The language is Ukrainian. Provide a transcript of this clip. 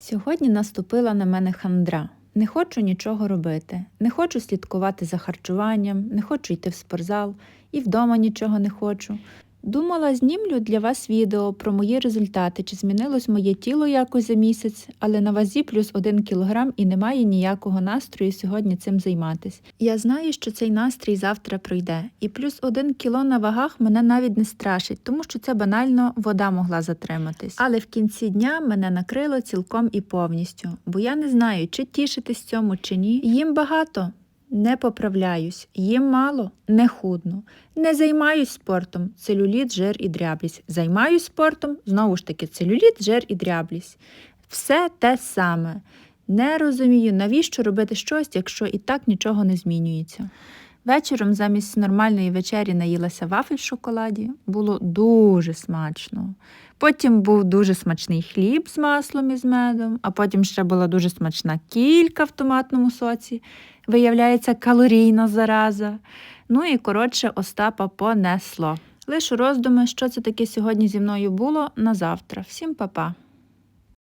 Сьогодні наступила на мене хандра. Не хочу нічого робити, не хочу слідкувати за харчуванням, не хочу йти в спортзал і вдома нічого не хочу. Думала, знімлю для вас відео про мої результати, чи змінилось моє тіло якось за місяць, але на вазі плюс один кілограм і немає ніякого настрою сьогодні цим займатись. Я знаю, що цей настрій завтра пройде, і плюс один кіло на вагах мене навіть не страшить, тому що це банально вода могла затриматись. Але в кінці дня мене накрило цілком і повністю, бо я не знаю, чи тішитись цьому чи ні. Їм багато. Не поправляюсь, їм мало, не худну. Не займаюсь спортом, целюліт, жир і дряблість. Займаюсь спортом, знову ж таки, целюліт, жир і дряблість. Все те саме. Не розумію, навіщо робити щось, якщо і так нічого не змінюється. Вечором замість нормальної вечері наїлася вафель в шоколаді. Було дуже смачно. Потім був дуже смачний хліб з маслом і з медом, а потім ще була дуже смачна кілька в томатному соці. Виявляється, калорійна зараза. Ну і коротше, Остапа понесло. Лише роздуми, що це таке сьогодні зі мною було на завтра. Всім па-па!